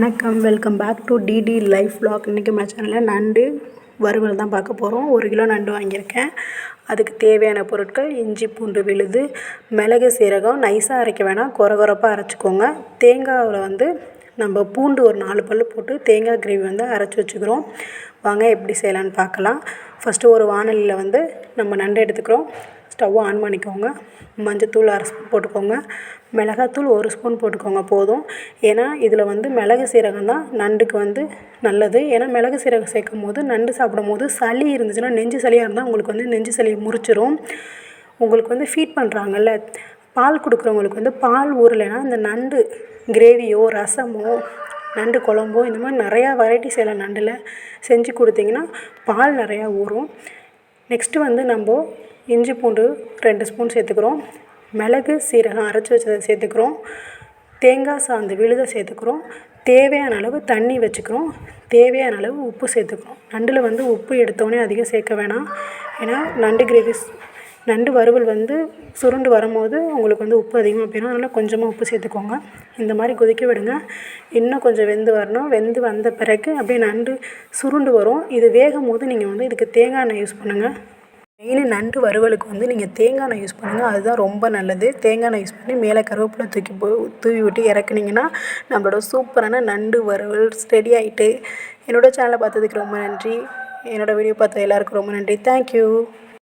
வணக்கம் welcome back to DD life blog இன்றைக்கி நம்ம சேனலில் நண்டு வறுவல் தான் பார்க்க போகிறோம் ஒரு கிலோ நண்டு வாங்கியிருக்கேன். அதுக்கு தேவையான பொருட்கள் இஞ்சி பூண்டு விழுது மிளகு சீரகம். நைஸாக அரைக்க வேணாம். கொர கொரப்பாக அரைச்சிக்கோங்க. தேங்காவில் வந்து நம்ம பூண்டு ஒரு நாலு பல் போட்டு தேங்காய் கிரேவி வந்து அரைச்சி வச்சுக்கிறோம். வாங்க எப்படி செய்யலான்னு பார்க்கலாம். ஃபஸ்ட்டு ஒரு வானலியில் வந்து நம்ம நண்டு எடுத்துக்கிறோம். ஸ்டவ் ஆன் பண்ணிக்கோங்க. மஞ்சத்தூள் அரை ஸ்பூன் போட்டுக்கோங்க. மிளகாத்தூள் ஒரு ஸ்பூன் போட்டுக்கோங்க போதும். ஏன்னா இதில் வந்து மிளகு சீரகம் தான் நண்டுக்கு வந்து நல்லது. ஏன்னா மிளகு சீரகம் சேர்க்கும் போது நண்டு சாப்பிடும் போது சளி இருந்துச்சுன்னா நெஞ்சு சளியாக இருந்தால் உங்களுக்கு வந்து நெஞ்சு சளியை முறிச்சிரும். உங்களுக்கு வந்து ஃபீட் பண்ணுறாங்கல்ல பால் கொடுக்குறவங்களுக்கு வந்து பால் ஊறலைன்னா அந்த நண்டு கிரேவியோ ரசமோ நண்டு குழம்போ இந்த மாதிரி நிறையா வெரைட்டி செய்யலாம் நண்டில் செஞ்சு கொடுத்தீங்கன்னா பால் நிறையா ஊறும். நெக்ஸ்ட்டு வந்து நம்ம இஞ்சி பூண்டு ரெண்டு ஸ்பூன் சேர்த்துக்கிறோம். மிளகு சீரகம் அரைச்சி வச்சதை சேர்த்துக்கிறோம். தேங்காய் சாந்து விழுதை சேர்த்துக்கிறோம். தேவையான அளவு தண்ணி வச்சுக்கிறோம். தேவையான அளவு உப்பு சேர்த்துக்கிறோம். நண்டில் வந்து உப்பு எடுத்தோடனே அதிகம் சேர்க்க வேணாம். ஏன்னா நண்டு கிரேவி நண்டு வறுவல் வந்து சுருண்டு வரும்போது உங்களுக்கு வந்து உப்பு அதிகமாக போயிடும் அதனால் கொஞ்சமாக உப்பு சேர்த்துக்கோங்க. இந்த மாதிரி கொதிக்க விடுங்க. இன்னும் கொஞ்சம் வெந்து வரணும். வெந்து வந்த பிறகு அப்படியே நண்டு சுருண்டு வரும். இது வேகும் போது நீங்கள் வந்து இதுக்கு தேங்காய் எண்ணெய் யூஸ் பண்ணுங்கள் மெயினு நண்டு வறுவலுக்கு வந்து நீங்கள் தேங்காய் எண்ணெய் யூஸ் பண்ணுங்கள் அதுதான் ரொம்ப நல்லது. தேங்காய் எண்ணெய் யூஸ் பண்ணி மேலே கருவேப்பிலை தூக்கி போ தூவி விட்டு இறக்குனீங்கன்னா நம்மளோட சூப்பரான நண்டு வறுவல் ரெடி ஆகிட்டு என்னோடய சேனலை பார்த்ததுக்கு ரொம்ப நன்றி. என்னோடய வீடியோ பார்த்த எல்லாருக்கும் ரொம்ப நன்றி. தேங்க்யூ